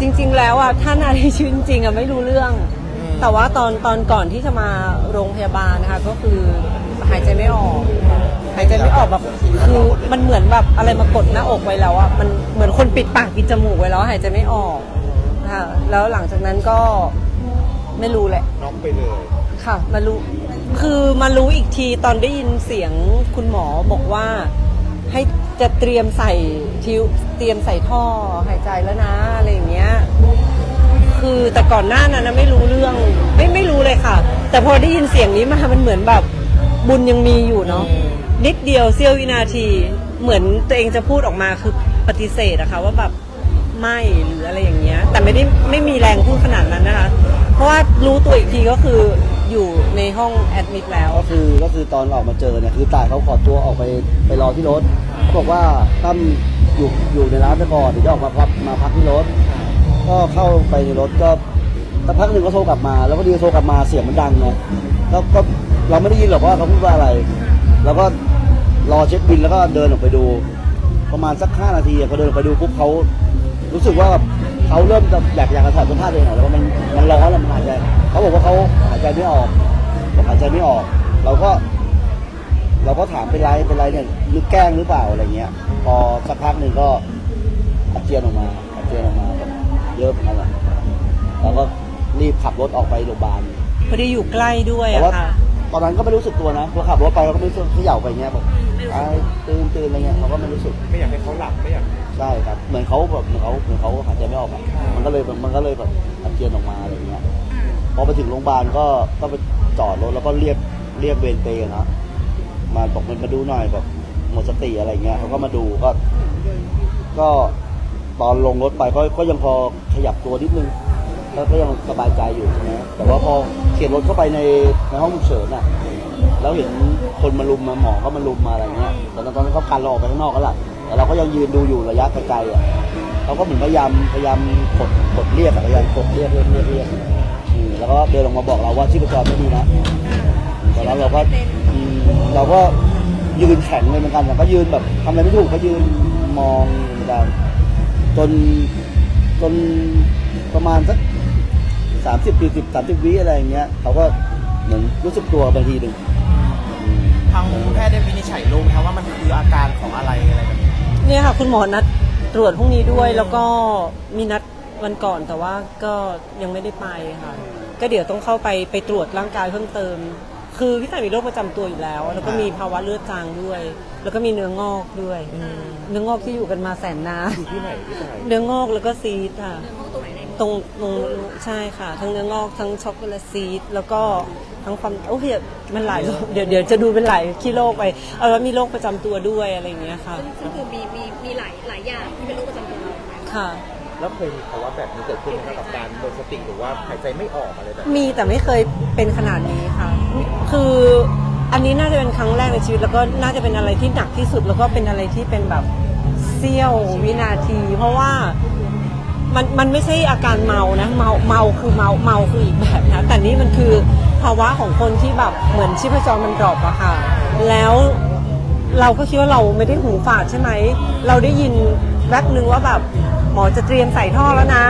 จริง ๆ แล้วอะถ้านาในชีวิตจริงๆอะไม่รู้เรื่อง แต่ว่าตอนตอนก่อนที่จะมาโรงพยาบาลนะคะก็คือหายใจไม่ออก หายใจไม่ออกแบบคือมันเหมือนแบบอะไรมากดหน้าอกไว้แล้วอะมันเหมือนคนปิดปากปิดจมูกไว้แล้วหายใจไม่ออกค่ะแล้วหลังจากนั้นก็ไม่รู้แหละน็อกไปเลย ค่ะ มารู้คือมารู้อีกทีตอนได้ยินเสียงคุณหมอบอกว่าให้ จะเตรียมใส่ทิวเตรียมใส่ท่อหายใจแล้วนะอะไรอย่างเงี้ย คือแต่ก่อนหน้านั้นนะไม่รู้เรื่องไม่ไม่รู้เลยค่ะ แต่พอได้ยินเสียงนี้มามันเหมือนแบบบุญยังมีอยู่เนาะนิดเดียวเสี้ยววินาที เหมือนตัวเองจะพูดออกมาคือปฏิเสธอะค่ะว่าแบบไม่หรืออะไรอย่างเงี้ย แต่ไม่ได้ไม่มีแรงพูดขนาดนั้นนะคะ เพราะว่ารู้ตัวอีกทีก็คืออยู่ในห้องแอดมิดแล้ว ก็คือก็คือตอนออกมาเจอเนี่ยคือต่ายเขาขอตัวออกไปไปรอที่รถเขา บอกว่าตั้มอยู่อยู่ในร้านไปก่อนเดี๋ยวจะออกมาพักมาพักที่รถ ก็เข้าไปในรถก็สักพักหนึ่งก็โทรกลับมา แล้วก็ดีโทรกลับมาเสียงมันดังไงแล้วก็เราไม่ได้ยินหรอกว่าเขาพูดว่าอะไรแล้วก็รอเช็คบินแล้วก็เดินออกไปดู ประมาณสักห้านาทีอะพอเดินออกไปดูปุ๊บเขารู้สึกว่าเขาเริ่มจะอยากอยากจะถอดเสื้อผ้าตัวเองหน่อยแล้วมันมันร้อนแล้วมันหายใจเขาบอกว่าเขาหายใจไม่ออกบอกหายใจไม่ออก เราก็ เราก็ถามเป็นไรเป็นไรเนี่ยหรือแกล้งหรือเปล่าอะไรเงี้ย พอสักพักหนึ่งก็อาเจียนออกมาอาเจียนออกมาแบบเยอะเหมือนกันแหละเราก็รีบขับรถออกไปโรงพยาบาลพอดีอยู่ใกล้ด้วยแต่อะว่าค่ะ ตอนนั้นก็ไม่รู้สึกตัวนะพอขับรถไปเราก็ไม่รู้สึกเขย่าไปเงี้ยแบบไอ้ตื่นตื่นอะไรเงี้ยเราก็ไม่รู้สึก ไม่อยากให้เขาหลับไม่อยากใช่ครับ เหมือนเขาแบบเหมือนเขาเหมือนเขาหายใจไม่ออกอะมันก็เลยแบบมันก็เลยแบบอาเจียนออกมาอะไรเงี้ย พอไปถึงโรงพยาบาลก็ก็ไปจอดรถแล้วก็เรียกเรียกเวรเปรย์นะ มาบอกมันมาดูหน่อยแบบหมดสติอะไรเงี้ยเขาก็มาดูก็ ก็ตอนลงรถไปก็ก็ยังพอขยับตัวนิดนึงก็ก็ยังสบายใจอยู่ใช่ไหมแต่ว่าพอเขียนรถเข้าไปในในห้องฉุกเฉินน่ะ แล้วเห็นคนมาลุมมาหมอก็มาลุมมาอะไรเงี้ยแต่ตอนนั้นเขากันเราออกไปข้างนอกก็ละแต่เราก็ยังยืนดูอยู่ระยะไกลๆอะเขาก็เหมือนพยายามพยายามกดกดเรียกอะพยายามกดเรียกเรียกเรียกเรียกอืมแล้วก็เดินลงมาบอกเราว่าชีพจรไม่ดีนะ ตอนนั้นเราก็อืมเราก็ยืนแข็งเลยเหมือนกันแต่ก็ยืนแบบทำอะไรไม่ถูกก็ยืนมองเหมือนกันจนจนประมาณสักสามสิบสี่สิบสามสิบวิอะไรอย่างเงี้ยเขาก็เหมือนรู้สึกตัวบางทีหนึ่ง ทางแพทย์ได้วินิจฉัยรู้ไหมครับว่ามันคืออาการของอะไรอะไรแบบนี้เนี่ยค่ะ คุณหมอนัดตรวจพรุ่งนี้ด้วยแล้วก็มีนัดวันก่อนแต่ว่าก็ยังไม่ได้ไปค่ะ ก็เดี๋ยวต้องเข้าไปไปตรวจร่างกายเพิ่มเติม คือพี่ต่ายมีโรคประจำตัวอยู่แล้ว แล้วก็มีภาวะเลือดจางด้วย แล้วก็มีเนื้องอกด้วยเนื้องอกที่อยู่กันมาแสนนานที่ไหนที่ไหนเนื้องอกแล้วก็ซีดค่ะ ตรงตรงใช่ค่ะ ทั้งเนื้องอกทั้งช็อกโกแลตซีดแล้วก็ทั้งความโอ้ยมันหลายโรคเดี๋ยวเดี๋ยวจะดูเป็นหลายขี้โรคไปเอาว่ามีโรคประจำตัวด้วยอะไรอย่างเงี้ยค่ะซึ่งคือมีมีมีหลายหลายอย่างที่เป็นโรคประจำตัวเราค่ะ แล้วเคยมีภาวะแบบนี้เกิดขึ้นไหมครับกับการหมดสติหรือว่าหายใจไม่ออกอะไรแบบนี้มีแต่ไม่เคยเป็นขนาดนี้ค่ะ คืออันนี้น่าจะเป็นครั้งแรกในชีวิต แล้วก็น่าจะเป็นอะไรที่หนักที่สุด แล้วก็เป็นอะไรที่เป็นแบบเสี้ยววินาที เพราะว่ามันมันไม่ใช่อาการเมานะเมาเมาคือเมาเมาคืออีกแบบนะแต่นี่มันคือภาวะของคนที่แบบเหมือนชีพจรมันดรอปอะค่ะ แล้วเราก็คิดว่าเราไม่ได้หูฝาดใช่ไหม เราได้ยินแวบนึงว่าแบบ หมอจะเตรียมใส่ท่อแล้วนะ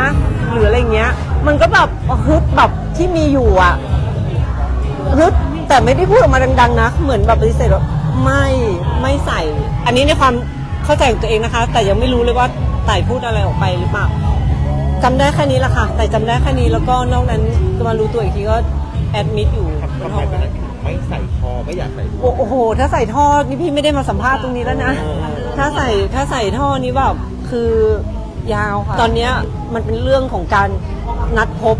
หรืออะไรเงี้ย มันก็แบบฮึดแบบที่มีอยู่อะฮึดแต่ไม่ได้พูดออกมาดังๆนะ เหมือนแบบปฏิเสธว่าไม่ไม่ใส่ อันนี้ในความเข้าใจของตัวเองนะคะ แต่ยังไม่รู้เลยว่าไต่พูดอะไรออกไปหรือเปล่าจำได้แค่นี้แหละค่ะ แต่จำได้แค่นี้แล้วก็นอกนั้นก็มารู้ตัวอีกทีก็แอดมิดอยู่บนทำห้ไมองตอนนั้นถึงไม่ใส่คอไม่อยากใส่คอโอ้โอ้โห ถ้าใส่ท่อนี่พี่ไม่ได้มาสัมภาษณ์ตรงนี้แล้วนะ ถ้าใส่ถ้าใส่ท่อนี้แบบคือ ยาวค่ะ ตอนเนี้ยมันเป็นเรื่องของการนัดพบ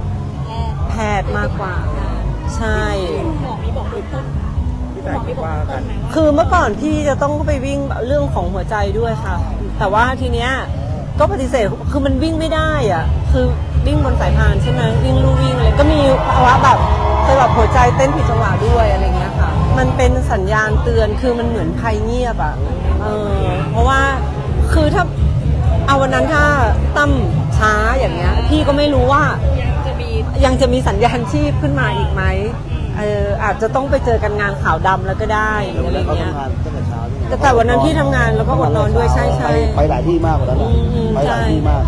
แพทย์มากกว่า ใช่ หมอมีบอกทุกคนพี่ต่ายคิดว่าการคือเมื่อก่อนพี่จะต้องไปวิ่งเรื่องของหัวใจด้วยค่ะ แต่ว่าทีเนี้ยก็ปฏิเสธคือมันวิ่งไม่ได้อะคือวิ่งบนสายพานใช่ไหมวิ่งลู่วิ่งอะไรก็มีภาวะแบบเคยแบบหัวใจเต้นผิดจังหวะด้วยอะไรเงี้ยค่ะ มันเป็นสัญญาณเตือนคือมันเหมือนภัยเงียบอะเออเพราะว่า ก็ไม่รู้ว่ายังจะมียังจะมีสัญญาณชีพขึ้นมาอีกไหมเอออาจจะต้องไปเจอกันงานขาวดำแล้วก็ได้หรือวันอะไรนั้นเขาเงี้ยทำงานตั้งแต่เช้าแต่แต่วันนั้นพี่ทำงานแล้วก็อดนอนด้วยใช่ใช่ไปไปหลายที่มากกว่านั้นอะอืมอืมไปหลายใช่ ที่มาก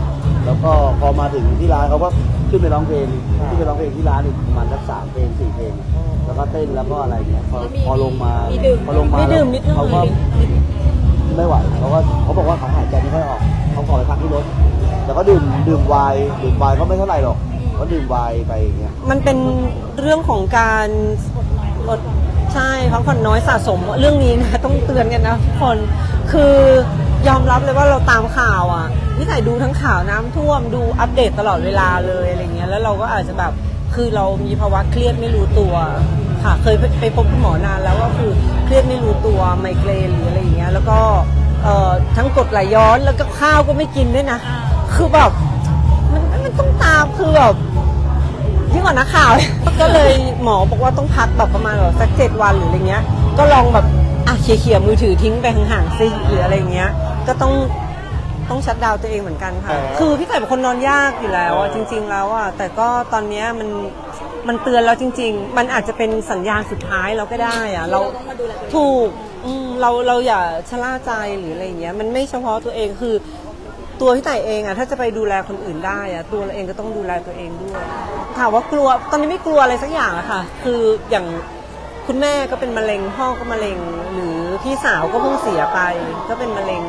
แล้วก็พอมาถึงที่ร้านเขาก็ขึ้นไปร้องเพลงขึ้นไปร้องเพลงที่ร้านอีกประมาณสักสามเพลงสี่เพลง แล้วก็เต้นแล้วก็อะไรเงี้ยพอแล้วมีพอลงมามีดื่ม พอลงมามีดื่มนิดหน่อยเขาก็ไม่ไหวเขาก็เขาบอกว่าเขาหายใจไม่ค่อยออกเขาขอไปพักที่รถ แต่ก็ดื่มดื่มไวน์ดื่มไวน์ก็ไม่เท่าไหร่หรอกก็ดื่มไวน์ไปอย่างเงี้ยมันเป็นเรื่องของการอดใช่พักผ่อนน้อยสะสมเรื่องนี้นะต้องเตือนกันนะทุกคนคือยอมรับเลยว่าเราตามข่าวอะพี่ถ่ายดูทั้งข่าวน้ำท่วมดูอัปเดตตลอดเวลาเลยอะไรเงี้ยแล้วเราก็อาจจะแบบคือเรามีภาวะเครียดไม่รู้ตัวค่ะเคยไปไปพบคุณหมอนานแล้วก็คือเครียดไม่รู้ตัวไมเกรนหรืออะไรอย่างเงี้ยแล้วก็เอ่อทั้งกรดไหลย้อนแล้วก็ข้าวก็ไม่กินด้วยนะ คือแบบมันมันต้องตามคือแบบยิ่งกว่านักข่าว ก็เลยหมอบอกว่าต้องพักแบบประมาณแบบสักเจ็ดวันหรืออะไรเงี้ย ก็ลองแบบอะเขี่ยๆมือถือทิ้งไปห่างๆซิหรืออะไรเงี้ย ก็ต้องต้องชัดดาวน์ตัวเองเหมือนกันค่ะ คือพี่ไก่เป็นคนนอนยากอยู่แล้วอะจริง ๆ แล้วอะแต่ก็ตอนเนี้ยมันมันเตือนแล้วจริง ๆ มันอาจจะเป็นสัญญาณสุดท้ายเราก็ได้อะเราต้องมาดูแลตัวเองถูกอืมเราเราอย่าชะล่าใจหรืออะไรอย่างเงี้ย มันไม่เฉพาะตัวเองคือ ตัวพี่แต่เองอะถ้าจะไปดูแลคนอื่นได้อะตัวเราเองก็ต้องดูแลตัวเองด้วยถามว่ากลัวตอนนี้ไม่กลัวอะไรสักอย่างอะค่ะ คืออย่างคุณแม่ก็เป็นมะเร็งพ่อก็มะเร็ง หรือพี่สาวก็เพิ่งเสียไป ก็เป็นมะเร็ง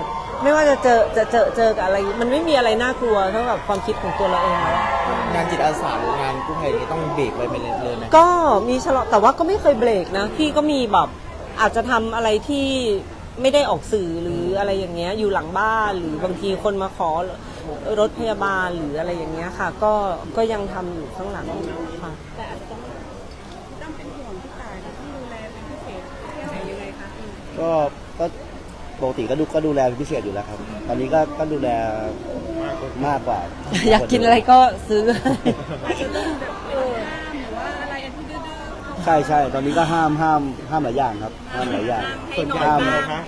ไม่ว่าจะเจอจะเจอเจอกับอะไร มันไม่มีอะไรน่ากลัวเท่ากับความคิดของตัวเราเองแล้วอะงานจิตอาสาหรืองานกู้ภัยนี้ต้องเบรกไว้ไปเลยเลยไหมก็มีชะลอแต่ว่าก็ไม่เคยเบรกนะ พี่ก็มีแบบอาจจะทำอะไรที่ ไม่ได้ออกสื่อหรืออะไรอย่างเงี้ยอยู่หลังบ้านหรือบางทีคนมาขอรถพยาบาลหรืออะไรอย่างเงี้ยค่ะ ก็ก็ยังทำอยู่ข้างหลังค่ะ แต่อาจจะต้องต้องเป็นห่วงพี่ตายต้องดูแลเป็นพิเศษยังไงยังไงคะก็ก็ปกติก็ดูก็ดูแลเป็นพิเศษอยู่แล้วครับ ตอนนี้ก็ก็ดูแลมากกว่า อยากกินอะไรก็ซื้อ ใช่ใช่ตอนนี้ก็ห้ามห้ามห้ามหลายอย่างครับ ห้ามหลายอย่างส่วนใหญ่ห้ามเป็นอะไรคะ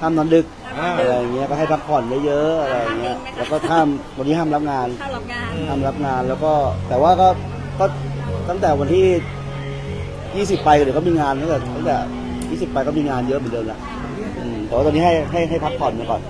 ห้ามนอนดึกอ่า อะไรอย่างเงี้ยก็ให้พักผ่อนเยอะๆอะไรอย่างเงี้ยแล้วก็ห้ามวันนี้ห้ามรับงาน เข้ารับงานห้ามรับงานแล้วก็แต่ว่าก็ก็ตั้งแต่วันที่ 20 ไปเดี๋ยวก็มีงานตั้งแต่ตั้งแต่ 20 ไปก็มีงานเยอะเหมือนเดิมแหละอืมแต่ว่าตอนนี้ให้ให้ให้พักผ่อนไปก่อน